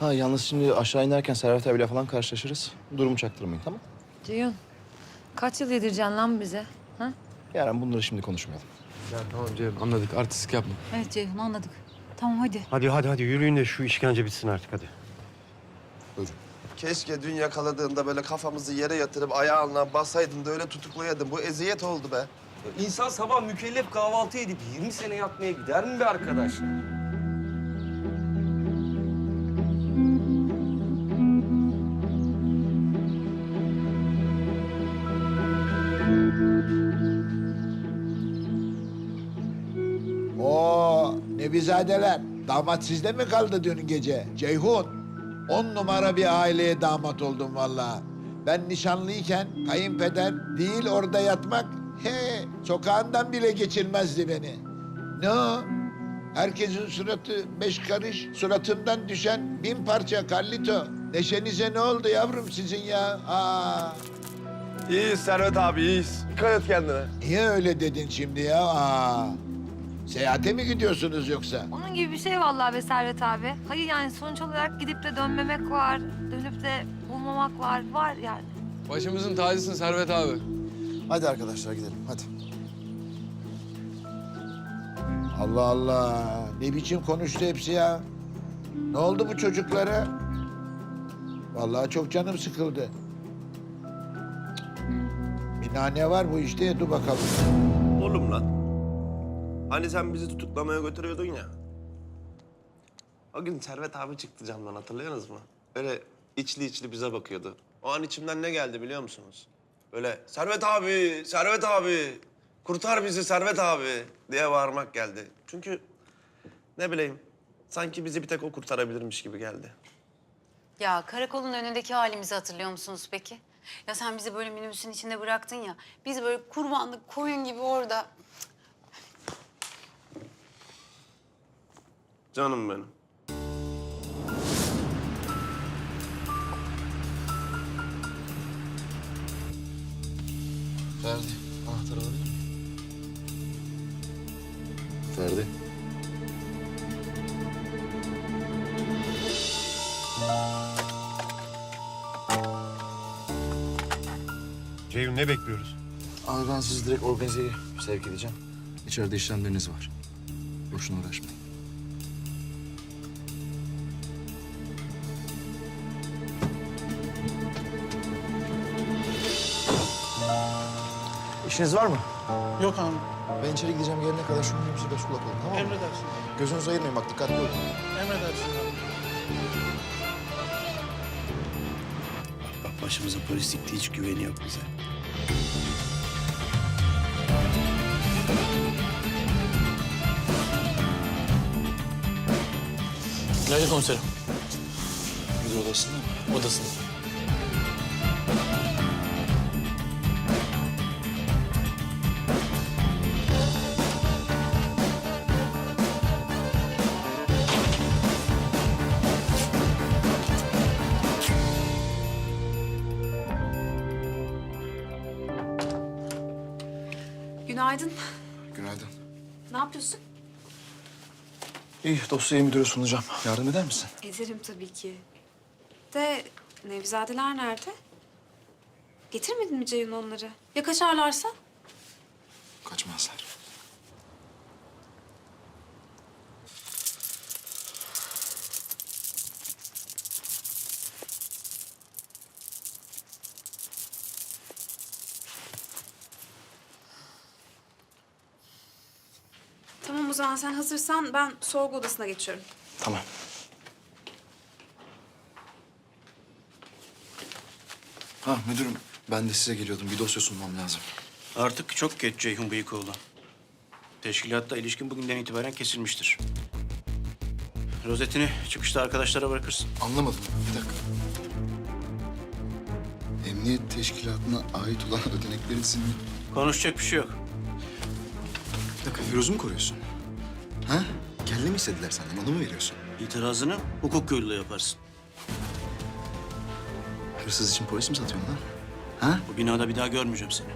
Ha yalnız şimdi aşağı inerken Servet abiyle falan karşılaşırız. Durumu çaktırmayın tamam Ceyhun, kaç yıl yedireceksin lan bize? Ha? Yaren bunları şimdi konuşmayalım. Ya tamam Cem anladık artistik yapma. Evet Ceyhun anladık. Tamam hadi. Hadi hadi hadi yürüyün de şu işkence bitsin artık hadi. Keşke dün yakaladığında böyle kafamızı yere yatırıp ayağına basaydın da öyle tutuklayaydın. Bu eziyet oldu be. İnsan sabah mükellef kahvaltı edip 20 sene yatmaya gider mi be arkadaş? Oo, Nevizadeler. Damat sizde mi kaldı dün gece? Ceyhun. On numara bir aileye damat oldum vallahi. Ben nişanlıyken kayınpeder değil orada yatmak, he sokağından bile geçirmezdi beni. Ne o? Herkesin suratı beş karış, suratımdan düşen bin parça Carlito. Neşenize ne oldu yavrum sizin ya? Aa, İyiyiz Servet abi iyiyiz. Dikkat et kendine. niye öyle dedin şimdi ya? Aa, seyahate mi gidiyorsunuz yoksa? Onun gibi bir şey vallahi be Servet abi. Hayır yani sonuç olarak gidip de dönmemek var. Dönüp de bulmamak var. Var yani. Başımızın tacısın Servet abi. Hadi arkadaşlar gidelim hadi. Allah Allah. Ne biçim konuştu hepsi ya? Ne oldu bu çocuklara? Vallahi çok canım sıkıldı. Bir nane var bu işte. Dur bakalım. Oğlum lan. Hani sen bizi tutuklamaya götürüyordun ya. O gün Servet abi çıktı camdan hatırlıyorsunuz mu? Öyle içli içli bize bakıyordu. O an içimden ne geldi biliyor musunuz? Böyle Servet abi, Servet abi, kurtar bizi Servet abi diye bağırmak geldi. Çünkü ne bileyim sanki bizi bir tek o kurtarabilirmiş gibi geldi. Ya karakolun önündeki halimizi hatırlıyor musunuz peki? Ya sen bizi böyle minibüsün içinde bıraktın ya. Biz böyle kurbanlık koyun gibi orada. Canım benim. Ferdi anahtarı alabilir miyim? Ferdi. Ceyhun ne bekliyoruz? Abi ben sizi direkt organizeye sevk edeceğim. İçeride işlemleriniz var. Boşuna uğraşmayın. İşiniz var mı? Yok abi. Ben içeri gideceğim gelene kadar şunu bir beş kulak olun tamam mı? Emredersin. Gözünüzü ayırmayın bak dikkatli olun. Emredersin abi. Bak başımıza polis dikti hiç güveni yok bize. Nerede komiserim? Müdür odasında mı? Odasında. Günaydın. Günaydın. Ne yapıyorsun? İyi dosyayı müdüre sunacağım. Yardım eder misin? Ederim tabii ki. De Nevzadeler nerede? Getirmedin mi Ceyhun onları? Ya kaçarlarsa? Kaçmazlar. Tamam o zaman sen hazırsan ben sorgu odasına geçiyorum. Tamam. Ha müdürüm ben de size geliyordum. Bir dosya sunmam lazım. Artık çok geç Ceyhun Bıyıkoğlu. Teşkilatta ilişkin bugünden itibaren kesilmiştir. Rozetini çıkışta arkadaşlara bırakırsın. Anlamadım. Bir dakika. Emniyet teşkilatına ait olan ödeneklerin silini... Konuşacak bir şey yok. Bir dakika Firuz'u mu koruyorsun? Ha? Kelle mi istediler senden? Onu mu veriyorsun? İtirazını hukuk yoluyla yaparsın. Hırsız için polis mi satıyorsun lan? Ha? Bu binada bir daha görmeyeceğim seni.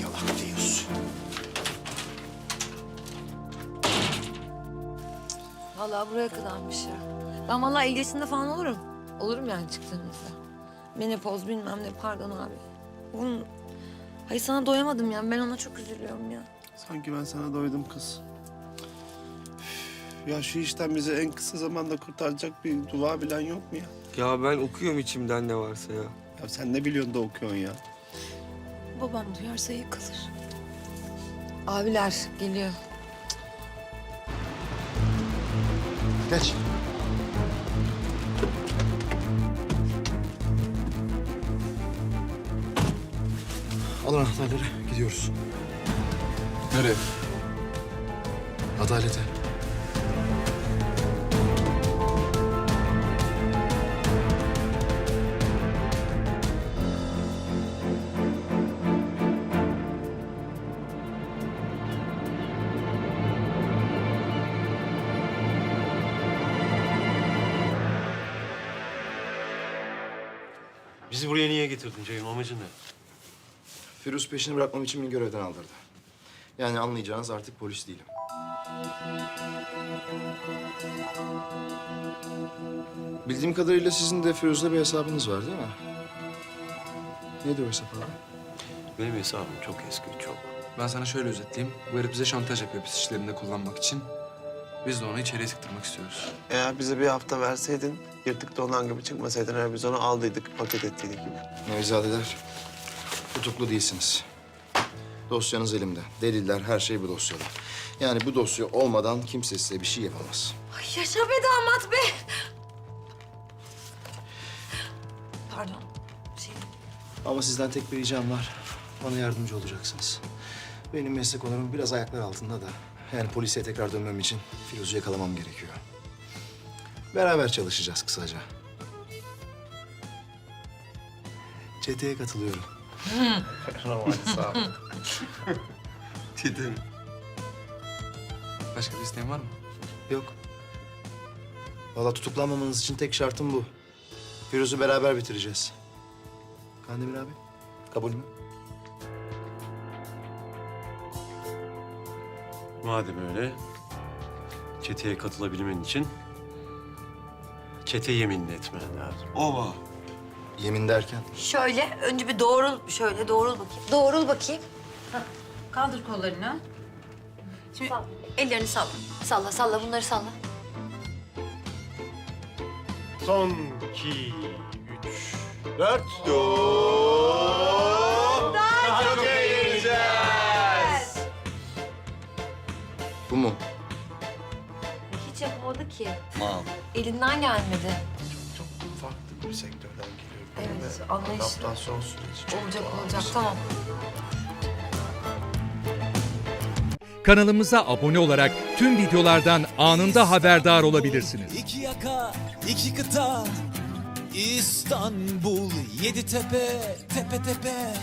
Yalak diyorsun. Vallahi buraya kadarmış ya. Ben vallahi ilgisinde falan olurum. Olurum yani çıktığınızda. Menopoz bilmem ne pardon abi. Bunun... Hayır sana doyamadım ya. Ben ona çok üzülüyorum ya. Sanki ben sana doydum kız. Üf, Ya şu işten bizi en kısa zamanda kurtaracak bir dua bilen yok mu ya? Ya ben okuyorum içimden ne varsa ya. Ya sen ne biliyorsun da okuyorsun ya? Babam duyarsa yıkılır. Abiler geliyor. Geç. Anahtarları gidiyoruz. Nereye? Adalete. Bizi buraya niye getirdin Ceyhun? Amacın ne? Firuz peşini bırakmam için beni görevden aldırdı. Yani anlayacağınız artık polis değilim. Bildiğim kadarıyla sizin de Firuz'la bir hesabınız var değil mi? Neydi o hesap abi? Benim hesabım çok eski, çok. Ben sana şöyle özetleyeyim. Bu herif bize şantaj yapıyor pis işlerinde kullanmak için. Biz de onu içeriye sıktırmak istiyoruz. Eğer bize bir hafta verseydin, yırtık dolan gibi çıkmasaydın eğer biz onu aldıydık, paket ettiydik. Nevizadeler, tutuklu değilsiniz. Dosyanız elimde. Deliller, her şey bu dosyada. Yani bu dosya olmadan kimse size bir şey yapamaz. Ay yaşa be damat be. Pardon. Şey, Ama sizden tek bir ricam var. Bana yardımcı olacaksınız. Benim meslek onarım biraz ayaklar altında da. Yani polise tekrar dönmem için Firuz'u yakalamam gerekiyor. Beraber çalışacağız kısaca. Çeteye katılıyorum. Sağ ol. Dedim. Başka bir isteğin var mı? Yok. Vallahi tutuklanmamanız için tek şartım bu. Firuz'u beraber bitireceğiz. Kandemir abi, kabul mü? Madem öyle, çeteye katılabilmen için çete yeminini etmen lazım. Ova. Yemin derken? Şöyle önce bir doğrul şöyle doğrul bakayım. Doğrul bakayım. Kaldır kollarını. Şimdi ellerini salla. Salla salla bunları salla. Son iki, üç, Dört. Çok eğleneceğiz. Bu mu? Hiç yapamadı ki. Elinden gelmedi. Çok farklı bir sektörden. Evet, Ve anlayışlı. Adaptasyon süreci çok Olacak daha olacak tamam. Kanalımıza abone olarak tüm videolardan anında haberdar olabilirsiniz. İki yaka, iki kıta, İstanbul, yedi tepe, tepe tepe.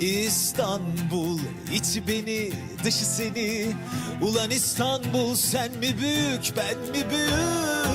İstanbul, içi beni, dışı seni. Ulan İstanbul, sen mi büyük, ben mi büyük?